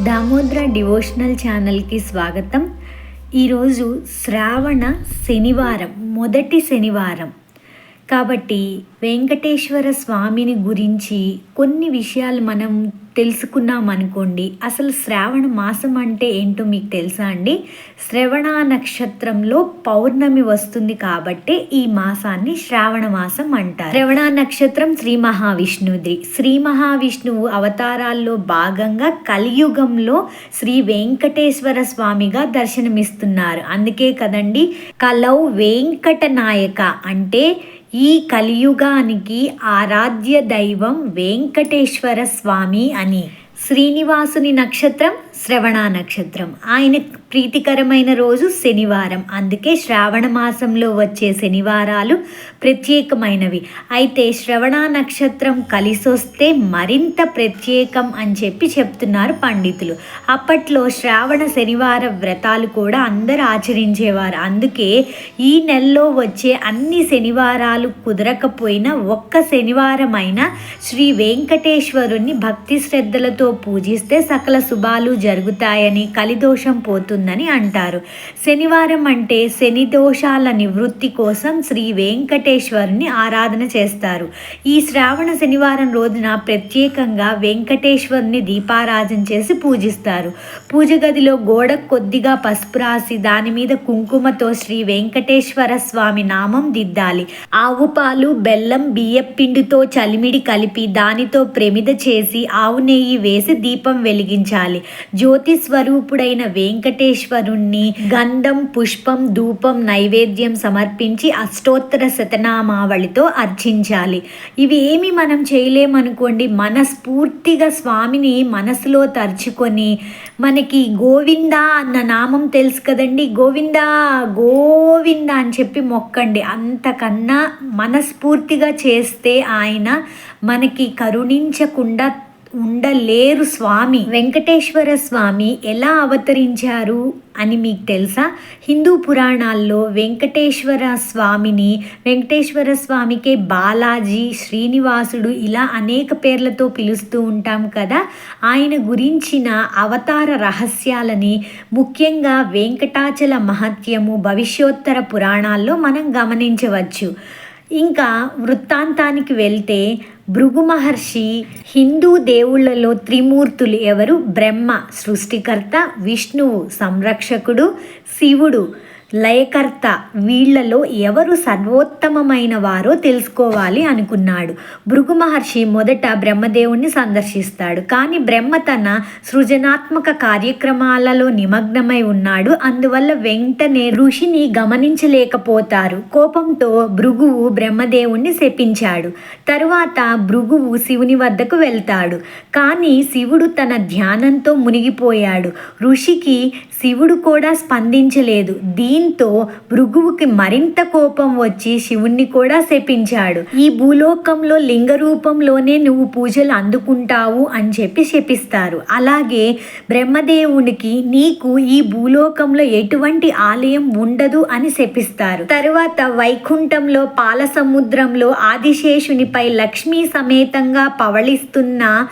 Damodra devotional ఛానల్కి స్వాగతం. ఈరోజు శ్రావణ శనివారం మొదటి శనివారం. కాబట్టి వెంకటేశ్వర స్వామిని గురించి కొన్ని విషయాలు మనం తెలుసుకున్నాం అనుకోండి అసలు శ్రావణ మాసం అంటే ఏంటో మీకు తెలుసా అండి? శ్రవణ నక్షత్రంలో పౌర్ణమి వస్తుంది కాబట్టి ఈ మాసాన్ని శ్రావణ మాసం అంటారు. శ్రవణ నక్షత్రం శ్రీ మహావిష్ణువుది శ్రీ మహావిష్ణువు అవతారాల్లో భాగంగా కలియుగంలో శ్రీ వెంకటేశ్వర స్వామిగా దర్శనమిస్తున్నారు. అందుకే కదండి కలౌ వెంకట నాయక అంటే ఈ కలియుగానికి ఆరాధ్య దైవం వెంకటేశ్వర స్వామి అని. శ్రీనివాసుని నక్షత్రం శ్రవణ నక్షత్రం. ఆయన ప్రీతికరమైన రోజు శనివారం. అందుకే శ్రావణ మాసంలో వచ్చే శనివారాలు ప్రత్యేకమైనవి. అయితే శ్రవణ నక్షత్రం కలిసొస్తే మరింత ప్రత్యేకం అని చెప్పి చెప్తున్నారు పండితులు. అప్పట్లో శ్రావణ శనివార వ్రతాలు కూడా అందరు ఆచరించేవారు. అందుకే ఈ నెలలో వచ్చే అన్ని శనివారాలు కుదరకపోయినా ఒక్క శనివారమైన శ్రీ వెంకటేశ్వరుణ్ణి భక్తి శ్రద్ధలతో పూజిస్తే సకల శుభాలు జరుగుతాయని కలిదోషం పోతుంది. పోతుందని అంటారు. శనివారం అంటే శని దోషాల నివృత్తి కోసం శ్రీ వెంకటేశ్వరుని ఆరాధన చేస్తారు. ఈ శ్రావణ శనివారం రోజున ప్రత్యేకంగా వెంకటేశ్వరుని దీపారాధన చేసి పూజిస్తారు. పూజ గదిలో గోడ కొద్దిగా పసుపు రాసి దాని మీద కుంకుమతో శ్రీ వెంకటేశ్వర స్వామి నామం దిద్దాలి. ఆవు పాలు బెల్లం బియ్యపిండితో చలిమిడి కలిపి దానితో ప్రమిద చేసి ఆవు నెయ్యి వేసి దీపం వెలిగించాలి. జ్యోతి స్వరూపుడైన వెంకటేశ్వరుణ్ణి గంధం పుష్పం ధూపం నైవేద్యం సమర్పించి అష్టోత్తర శతనామావళితో అర్చించాలి. ఇవి ఏమి మనం చేయలేమనుకోండి మనస్ఫూర్తిగా స్వామిని మనసులో తరుచుకొని మనకి గోవిందా అన్న నామం తెలుసు కదండి. గోవిందా గోవిందా అని చెప్పి మొక్కండి. అంతకన్నా మనస్ఫూర్తిగా చేస్తే ఆయన మనకి కరుణించకుండా ఉండలేరు స్వామి. వెంకటేశ్వర స్వామి ఎలా అవతరించారు అని మీకు తెలుసా? హిందూ పురాణాల్లో వెంకటేశ్వర స్వామిని వెంకటేశ్వర స్వామికే బాలాజీ శ్రీనివాసుడు ఇలా అనేక పేర్లతో పిలుస్తూ ఉంటాం కదా? ఆయన గురించిన అవతార రహస్యాలని ముఖ్యంగా వెంకటాచల మహత్యము భవిష్యోత్తర పురాణాల్లో మనం గమనించవచ్చు. ఇంకా వృత్తాంతానికి వెళ్తే భృగు మహర్షి హిందూ దేవుళ్ళలో త్రిమూర్తులు ఎవరు? బ్రహ్మ సృష్టికర్త విష్ణువు సంరక్షకుడు శివుడు. లయకర్త వీళ్ళలో ఎవరు సర్వోత్తమమైన వారో తెలుసుకోవాలి అనుకున్నాడు. భృగు మహర్షి మొదట బ్రహ్మదేవుణ్ణి సందర్శిస్తాడు. కానీ బ్రహ్మ తన సృజనాత్మక కార్యక్రమాలలో నిమగ్నమై ఉన్నాడు. అందువల్ల వెంటనే ఋషిని గమనించలేకపోతారు. కోపంతో భృగువు బ్రహ్మదేవుణ్ణి శపించాడు. తరువాత భృగువు శివుని వద్దకు వెళ్తాడు. కానీ శివుడు తన ధ్యానంతో మునిగిపోయాడు. ఋషికి శివుడు కూడా స్పందించలేదు. దీంతో భృగువుకి మరింత కోపం వచ్చి శివుణ్ణి కూడా శపించాడు. ఈ భూలోకంలో లింగ రూపంలోనే నువ్వు పూజలు అందుకుంటావు అని చెప్పి శపిస్తారు. అలాగే బ్రహ్మదేవునికి నీకు ఈ భూలోకంలో ఎటువంటి ఆలయం ఉండదు అని శపిస్తారు. తరువాత వైకుంఠంలో పాల సముద్రంలో ఆదిశేషునిపై లక్ష్మీ సమేతంగా పవళిస్తున్న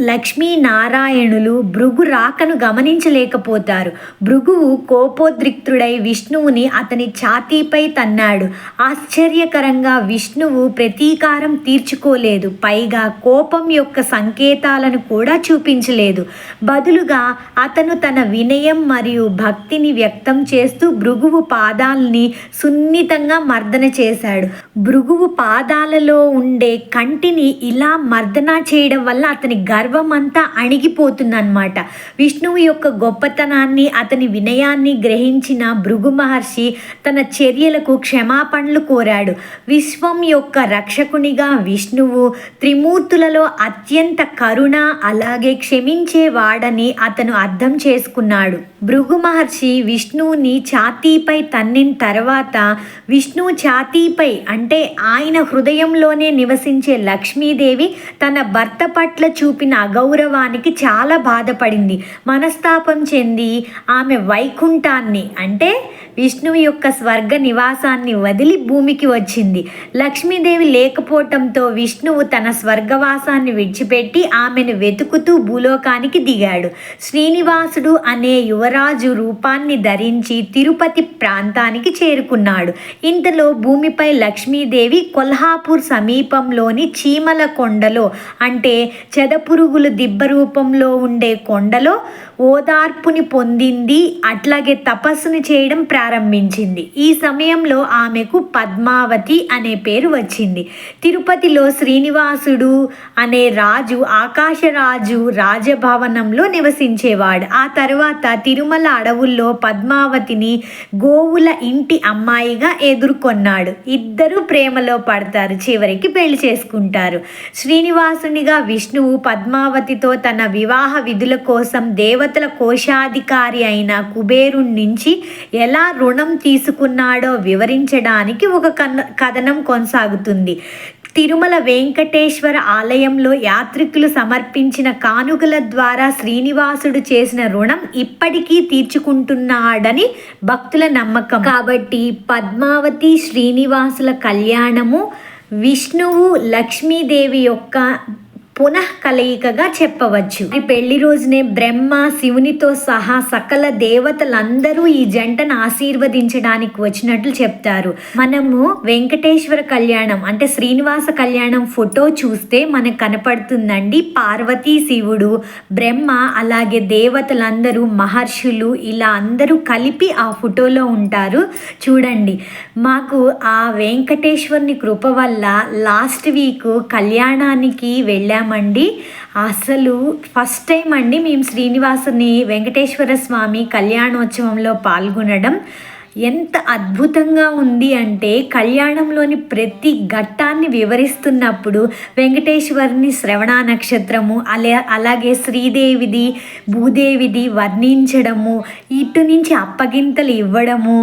లక్ష్మీనారాయణులు భృగు రాకను గమనించలేకపోతారు. భృగువు కోపోద్రిక్తుడై విష్ణువుని అతని ఛాతీపై తన్నాడు. ఆశ్చర్యకరంగా విష్ణువు ప్రతీకారం తీర్చుకోలేదు. పైగా కోపం యొక్క సంకేతాలను కూడా చూపించలేదు. బదులుగా అతను తన వినయం మరియు భక్తిని వ్యక్తం చేస్తూ భృగువు పాదాలని సున్నితంగా మర్దన చేశాడు. భృగువు పాదాలలో ఉండే కంటిని ఇలా మర్దన చేయడం వల్ల అతని గర్వం అంతా అణిగిపోతుందన్నమాట. విష్ణువు యొక్క గొప్పతనాన్ని అతని వినయాన్ని గ్రహించిన భృగు మహర్షి తన చర్యలకు క్షమాపణలు కోరాడు. విశ్వం యొక్క రక్షకునిగా విష్ణువు త్రిమూర్తులలో అత్యంత కరుణ అలాగే క్షమించేవాడని అతను అర్థం చేసుకున్నాడు. భృగు మహర్షి విష్ణువుని ఛాతీపై తన్నిన తర్వాత విష్ణువు ఛాతీపై అంటే ఆయన హృదయంలోనే నివసించే లక్ష్మీదేవి తన భర్త పట్ల చూపిన అగౌరవానికి చాలా బాధపడింది. మనస్తాపం చెంది ఆమె వైకుంఠాన్ని అంటే విష్ణువు యొక్క స్వర్గ నివాసాన్ని వదిలి భూమికి వచ్చింది. లక్ష్మీదేవి లేకపోవటంతో విష్ణువు తన స్వర్గవాసాన్ని విడిచిపెట్టి ఆమెను వెతుకుతూ భూలోకానికి దిగాడు. శ్రీనివాసుడు అనే యువరాజు రూపాన్ని ధరించి తిరుపతి ప్రాంతానికి చేరుకున్నాడు. ఇంతలో భూమిపై లక్ష్మీదేవి కొల్హాపూర్ సమీపంలోని చీమల కొండలో అంటే చెదపురుగులు దిబ్బ రూపంలో ఉండే కొండలో ఓదార్పుని పొందింది అట్లాగే తపస్సుని చేయడం ప్రారంభించింది. ఈ సమయంలో ఆమెకు పద్మావతి అనే పేరు వచ్చింది. తిరుపతిలో శ్రీనివాసుడు అనే రాజు ఆకాశరాజు రాజభవనంలో నివసించేవాడు. ఆ తర్వాత తిరుమల అడవుల్లో పద్మావతిని గోవుల ఇంటి అమ్మాయిగా ఎదుర్కొన్నాడు. ఇద్దరు ప్రేమలో పడతారు చివరికి పెళ్ళి చేసుకుంటారు. శ్రీనివాసునిగా విష్ణువు పద్మావతితో తన వివాహ విధుల కోసం దేవత దేవతల కోశాధికారి అయిన కుబేరుడి నుంచి ఎలా రుణం తీసుకున్నాడో వివరించడానికి ఒక కన కథనం కొనసాగుతుంది. తిరుమల వెంకటేశ్వర ఆలయంలో యాత్రికులు సమర్పించిన కానుకల ద్వారా శ్రీనివాసుడు చేసిన రుణం ఇప్పటికీ తీర్చుకుంటున్నాడని భక్తుల నమ్మకం. కాబట్టి పద్మావతి శ్రీనివాసుల కళ్యాణము విష్ణువు లక్ష్మీదేవి యొక్క పునః కలయికగా చెప్పవచ్చు. ఈ పెళ్ళి రోజునే బ్రహ్మ శివునితో సహా సకల దేవతలందరూ ఈ జంటను ఆశీర్వదించడానికి వచ్చినట్లు చెప్తారు. మనము వెంకటేశ్వర కళ్యాణం అంటే శ్రీనివాస కళ్యాణం ఫోటో చూస్తే మనకు కనపడుతుందండి పార్వతీ శివుడు బ్రహ్మ అలాగే దేవతలందరూ మహర్షులు ఇలా అందరూ కలిపి ఆ ఫోటోలో ఉంటారు. చూడండి మాకు ఆ వెంకటేశ్వరుని కృప వల్ల లాస్ట్ వీక్ కళ్యాణానికి వెళ్ళాము. వెళ్ళామండి అసలు ఫస్ట్ టైం అండి మేము శ్రీనివాసుని వెంకటేశ్వర స్వామి కళ్యాణోత్సవంలో పాల్గొనడం. ఎంత అద్భుతంగా ఉంది అంటే కళ్యాణంలోని ప్రతి ఘట్టాన్ని వివరిస్తున్నప్పుడు వెంకటేశ్వరుని శ్రవణ నక్షత్రము అలా అలాగే శ్రీదేవిది భూదేవిది వర్ణించడము ఇటు నుంచి అప్పగింతలు ఇవ్వడము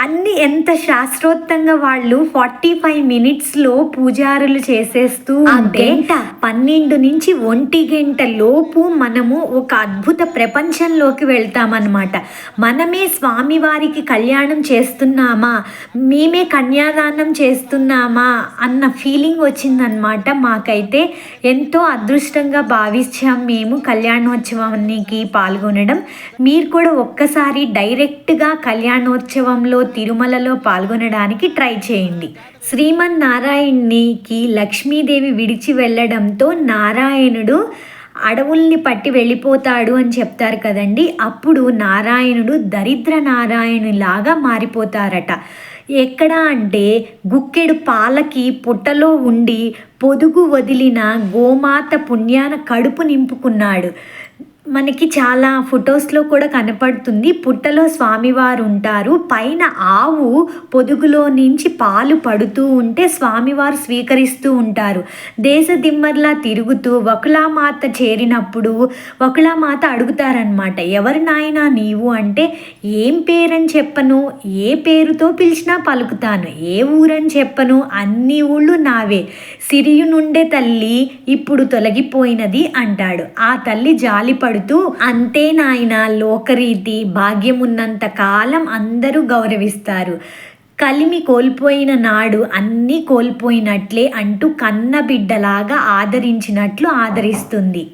అన్ని ఎంత శాస్త్రోక్తంగా వాళ్ళు ఫార్టీ ఫైవ్ మినిట్స్లో పూజారులు చేసేస్తూ గంట. పన్నెండు నుంచి ఒంటి గంట లోపు మనము ఒక అద్భుత ప్రపంచంలోకి వెళ్తామన్నమాట. మనమే స్వామివారికి కళ్యాణం చేస్తున్నామా? మేమే కన్యాదానం చేస్తున్నామా? అన్న ఫీలింగ్ వచ్చిందనమాట మాకైతే. ఎంతో అదృష్టంగా భావించాం మేము కళ్యాణోత్సవానికి పాల్గొనడం. మీరు కూడా ఒక్కసారి డైరెక్ట్గా కళ్యాణోత్సవంలో తిరుమలలో పాల్గొనడానికి ట్రై చేయండి. శ్రీమన్నారాయణ్నికి లక్ష్మీదేవి విడిచి వెళ్ళడంతో నారాయణుడు అడవుల్ని పట్టి వెళ్ళిపోతాడు అని చెప్తారు కదండి. అప్పుడు నారాయణుడు దరిద్ర నారాయణులాగా మారిపోతారట. ఎక్కడ అంటే గుక్కెడు పాలకి పుట్టలో ఉండి పొదుగు వదిలిన గోమాత పుణ్యాన కడుపు నింపుకున్నాడు. మనకి చాలా ఫొటోస్లో కూడా కనపడుతుంది. పుట్టలో స్వామివారు ఉంటారు. పైన ఆవు పొదుగులో నుంచి పాలు పడుతూ ఉంటే స్వామివారు స్వీకరిస్తూ ఉంటారు. దేశ దిమ్మర్లా తిరుగుతూ వకులామాత చేరినప్పుడు వకులామాత అడుగుతారనమాట ఎవరు నాయనా నీవు? అంటే ఏం పేరని చెప్పను ఏ పేరుతో పిలిచినా పలుకుతాను ఏ ఊరని చెప్పను అన్ని ఊళ్ళు నావే. సిరియు నుండే తల్లి ఇప్పుడు తొలగిపోయినది అంటాడు. ఆ తల్లి జాలిపడు పడుతూ అంతే నాయన లోకరీతి భాగ్యమున్నంత కాలం అందరూ గౌరవిస్తారు. కలిమి కోల్పోయిన నాడు అన్నీ కోల్పోయినట్లే అంటూ కన్న బిడ్డలాగా ఆదరించినట్లు ఆదరిస్తుంది.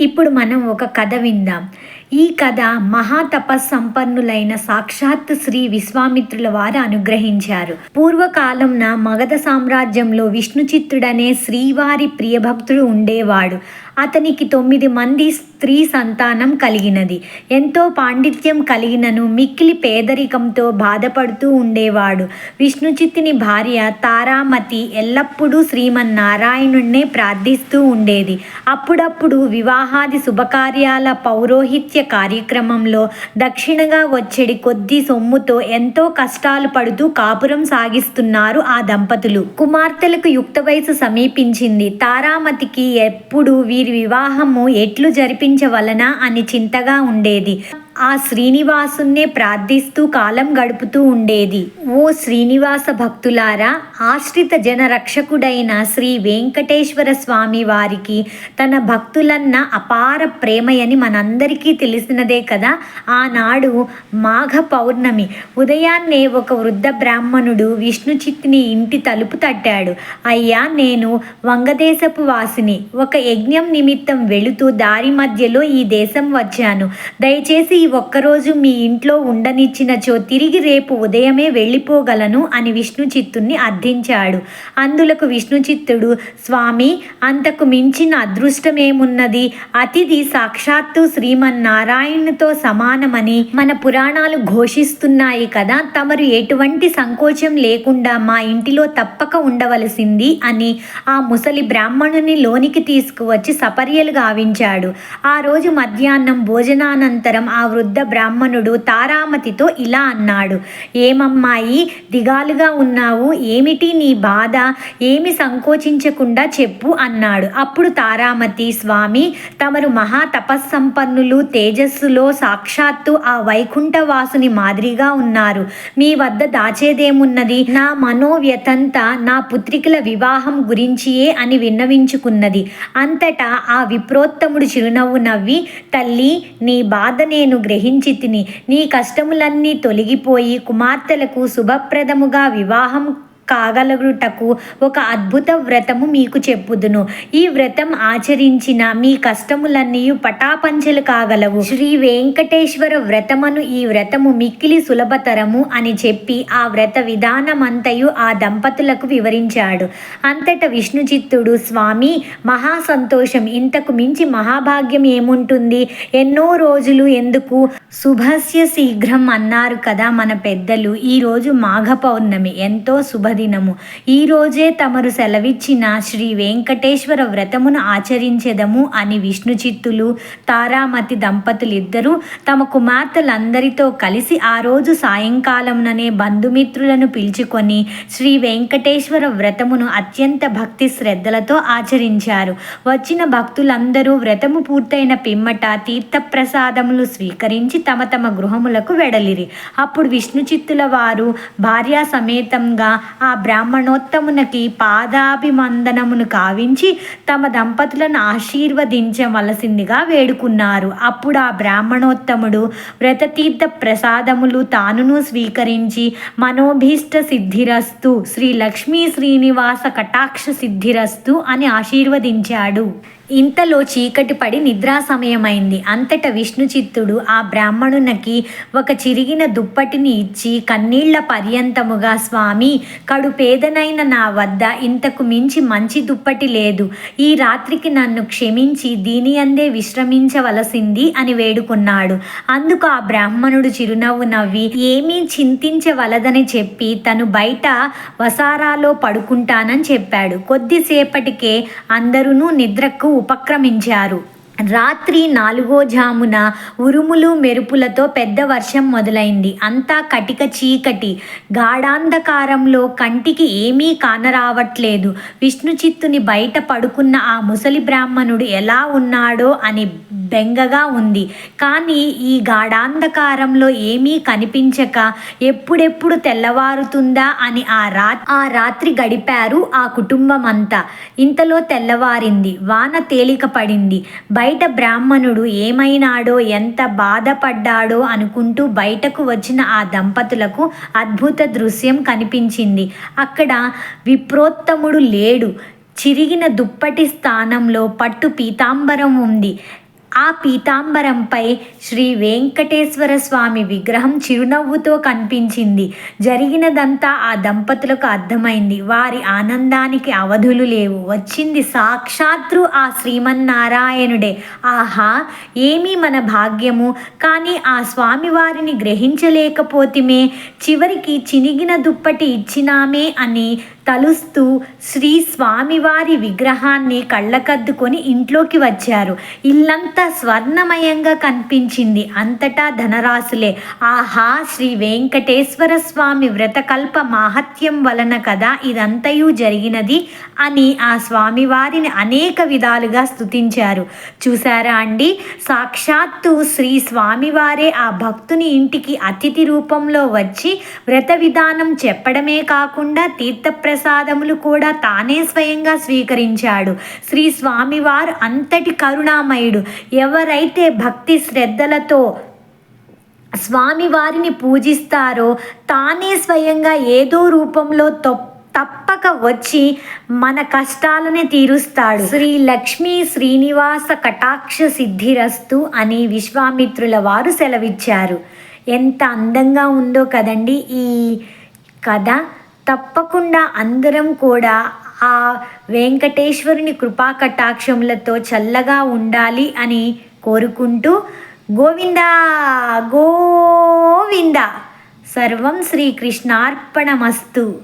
ఇప్పుడు మనం ఒక కథ విందాం. ఈ కథ మహాతపస్సంపన్నులైన సాక్షాత్ శ్రీ విశ్వామిత్రుల వారు అనుగ్రహించారు. పూర్వకాలంన మగధ సామ్రాజ్యంలో విష్ణుచిత్తుడనే శ్రీవారి ప్రియభక్తుడు ఉండేవాడు. అతనికి తొమ్మిది మంది స్త్రీ సంతానం కలిగినది. ఎంతో పాండిత్యం కలిగినను మిక్కిలి పేదరికంతో బాధపడుతూ ఉండేవాడు. విష్ణుచిత్తుని భార్య తారామతి ఎల్లప్పుడూ శ్రీమన్నారాయణుణ్ణే ప్రార్థిస్తూ ఉండేది. అప్పుడప్పుడు వివాహాది శుభకార్యాల పౌరోహిత్య కార్యక్రమంలో దక్షిణగా వచ్చేడి కొద్ది సొమ్ముతో ఎంతో కష్టాలు పడుతూ కాపురం సాగిస్తున్నారు ఆ దంపతులు. కుమార్తెలకు యుక్త వయసు సమీపించింది. తారామతికి ఎప్పుడు వీరి వివాహము ఎట్లు జరిపించవలనా అని చింతగా ఉండేది. ఆ శ్రీనివాసున్నే ప్రార్థిస్తూ కాలం గడుపుతూ ఉండేది. ఓ శ్రీనివాస భక్తులారా ఆశ్రిత జన రక్షకుడైన శ్రీ వెంకటేశ్వర స్వామి వారికి తన భక్తులన్న అపార ప్రేమయని మనందరికీ తెలిసినదే కదా. ఆనాడు మాఘ పౌర్ణమి ఉదయాన్నే ఒక వృద్ధ బ్రాహ్మణుడు విష్ణు చిత్తిని ఇంటి తలుపు తట్టాడు. అయ్యా నేను వంగదేశపు వాసిని. ఒక యజ్ఞం నిమిత్తం వెళుతూ దారి మధ్యలో ఈ దేశం వచ్చాను. దయచేసి ఈ ఒక్కరోజు మీ ఇంట్లో ఉండనిచ్చినచో తిరిగి రేపు ఉదయమే వెళ్ళిపోగలను అని విష్ణుచిత్తుణ్ణి అర్థించాడు. అందులకు విష్ణుచిత్తుడు స్వామి అంతకు మించిన అదృష్టమేమున్నది? అతిథి సాక్షాత్తు శ్రీమన్నారాయణుతో సమానమని మన పురాణాలు ఘోషిస్తున్నాయి కదా తమరు ఎటువంటి సంకోచం లేకుండా మా ఇంటిలో తప్పక ఉండవలసింది అని ఆ ముసలి బ్రాహ్మణుని లోనికి తీసుకువచ్చి సపర్యలు గావించాడు. ఆ రోజు మధ్యాహ్నం భోజనానంతరం ఆ వృద్ధ బ్రాహ్మణుడు తారామతితో ఇలా అన్నాడు ఏమమ్మాయి దిగాలుగా ఉన్నావు ఏమిటి నీ బాధ? ఏమి సంకోచించకుండా చెప్పు అన్నాడు. అప్పుడు తారామతి స్వామి తమరు మహా తపస్సంపన్నులు తేజస్సులో సాక్షాత్తు ఆ వైకుంఠవాసుని మాదిరిగా ఉన్నారు. మీ వద్ద దాచేదేమున్నది? నా మనోవ్యతంత నా పుత్రికల వివాహం గురించియే అని విన్నవించుకున్నది. అంతటా ఆ విప్రోత్తముడు చిరునవ్వు నవ్వి తల్లి నీ బాధ నేను గ్రహించి తిని నీ కష్టములన్నీ తొలగిపోయి కుమార్తెలకు శుభప్రదముగా వివాహం కాగలుగుటకు ఒక అద్భుత వ్రతము మీకు చెప్పుదును. ఈ వ్రతం ఆచరించిన మీ కష్టములన్నీ పటాపంచలు కాగలవు. శ్రీ వెంకటేశ్వర వ్రతమును ఈ వ్రతము మిక్కిలి సులభతరము అని చెప్పి ఆ వ్రత విధానమంతయు ఆ దంపతులకు వివరించాడు. అంతట విష్ణు చిత్తుడు స్వామి మహా సంతోషం ఇంతకు మించి మహాభాగ్యం ఏముంటుంది? ఎన్నో రోజులు ఎందుకు? శుభస్య శీఘ్రం అన్నారు కదా మన పెద్దలు. ఈరోజు మాఘ పౌర్ణమి. ఎంతో శుభదినము ఈరోజే తమరు సెలవిచ్చిన శ్రీ వెంకటేశ్వర వ్రతమును ఆచరించెదము అని విష్ణు చిత్తులు తారామతి దంపతులిద్దరూ తమ కుమార్తెలందరితో కలిసి ఆ రోజు సాయంకాలంననే బంధుమిత్రులను పిలుచుకొని శ్రీ వెంకటేశ్వర వ్రతమును అత్యంత భక్తి శ్రద్ధలతో ఆచరించారు. వచ్చిన భక్తులందరూ వ్రతము పూర్తయిన పిమ్మట తీర్థప్రసాదములు స్వీకరించి తమ తమ గృహములకు వెడలిరి. అప్పుడు విష్ణు చిత్తుల వారు భార్యా సమేతంగా ఆ ఆ బ్రాహ్మణోత్తమునకి పాదాభిమందనమును కావించి తమ దంపతులను ఆశీర్వదించవలసిందిగా వేడుకున్నారు. అప్పుడు ఆ బ్రాహ్మణోత్తముడు వ్రతతీర్థ ప్రసాదములు తానును స్వీకరించి మనోభీష్ట సిద్ధిరస్తు శ్రీ లక్ష్మీ శ్రీనివాస కటాక్ష సిద్ధిరస్తు అని ఆశీర్వదించాడు. ఇంతలో చీకటి పడి నిద్రా సమయమైంది అంతట విష్ణు చిత్తుడు ఆ బ్రాహ్మణునికి ఒక చిరిగిన దుప్పటిని ఇచ్చి కన్నీళ్ళ పర్యంతముగా స్వామి కడు పేదనైన నా వద్ద ఇంతకు మించి మంచి దుప్పటి లేదు. ఈ రాత్రికి నన్ను క్షమించి దీని అందే విశ్రమించవలసింది అని వేడుకున్నాడు. అందుకు ఆ బ్రాహ్మణుడు చిరునవ్వు నవ్వి ఏమీ చింతించవలదని చెప్పి తను బయట వసారాలో పడుకుంటానని చెప్పాడు. కొద్దిసేపటికే అందరూ నిద్రకు ఉపక్రమించారు. రాత్రి నాలుగో జామున ఉరుములు మెరుపులతో పెద్ద వర్షం మొదలైంది. అంతా కటిక చీకటి. గాఢాంధకారంలో కంటికి ఏమీ కానరావట్లేదు. విష్ణుచిత్తుని బయట పడుకున్న ఆ ముసలి బ్రాహ్మణుడు ఎలా ఉన్నాడో అని బెంగగా ఉంది. కానీ ఈ గాఢాంధకారంలో ఏమీ కనిపించక ఎప్పుడెప్పుడు తెల్లవారుతుందా అని ఆ రా ఆ రాత్రి గడిపారు ఆ కుటుంబం అంతా ఇంతలో తెల్లవారింది. వాన తేలిక పడింది. బయట బయట బ్రాహ్మణుడు ఏమైనాడో ఎంత బాధపడ్డాడో అనుకుంటూ బయటకు వచ్చిన ఆ దంపతులకు అద్భుత దృశ్యం కనిపించింది. అక్కడ విప్రోత్తముడు లేడు. చిరిగిన దుప్పటి స్థానంలో పట్టు పీతాంబరం ఉంది. ఆ పీతాంబరంపై శ్రీ వెంకటేశ్వర స్వామి విగ్రహం చిరునవ్వుతో కనిపించింది. జరిగినదంతా ఆ దంపతులకు అర్థమైంది. వారి ఆనందానికి అవధులు లేవు. వచ్చింది సాక్షాత్రు ఆ శ్రీమన్నారాయణుడే. ఆహా ఏమీ మన భాగ్యము. కానీ ఆ స్వామి వారిని గ్రహించలేకపోతిమే. చివరికి చినిగిన దుప్పటి ఇచ్చినామే అని తలుస్తూ శ్రీ స్వామివారి విగ్రహాన్ని కళ్ళకద్దుకొని ఇంట్లోకి వచ్చారు. ఇల్లంతా స్వర్ణమయంగా కనిపించింది. అంతటా ధనరాశులే. ఆహా శ్రీ వెంకటేశ్వర స్వామి వ్రతకల్ప మాహత్యం వలన కదా ఇదంతయు జరిగినది అని ఆ స్వామివారిని అనేక విధాలుగా స్తుతించారు. చూసారా అండి? సాక్షాత్తు శ్రీ స్వామివారే ఆ భక్తుని ఇంటికి అతిథి రూపంలో వచ్చి వ్రత విధానం చెప్పడమే కాకుండా ప్రసాదములు కూడా తానే స్వయంగా స్వీకరించాడు. శ్రీ స్వామివారు అంతటి కరుణామయుడు. ఎవరైతే భక్తి శ్రద్ధలతో స్వామివారిని పూజిస్తారో తానే స్వయంగా ఏదో రూపంలో తొ తప్పక వచ్చి మన కష్టాలనే తీరుస్తాడు. శ్రీ లక్ష్మీ శ్రీనివాస కటాక్ష సిద్ధిరస్తు అని విశ్వామిత్రుల వారు సెలవిచ్చారు. ఎంత అందంగా ఉందో కదండి ఈ కథ. తప్పకుండా అందరం కూడా ఆ వెంకటేశ్వరుని కృపా కటాక్షములతో చల్లగా ఉండాలి అని కోరుకుంటూ గోవింద గోవింద. సర్వం శ్రీకృష్ణార్పణమస్తు.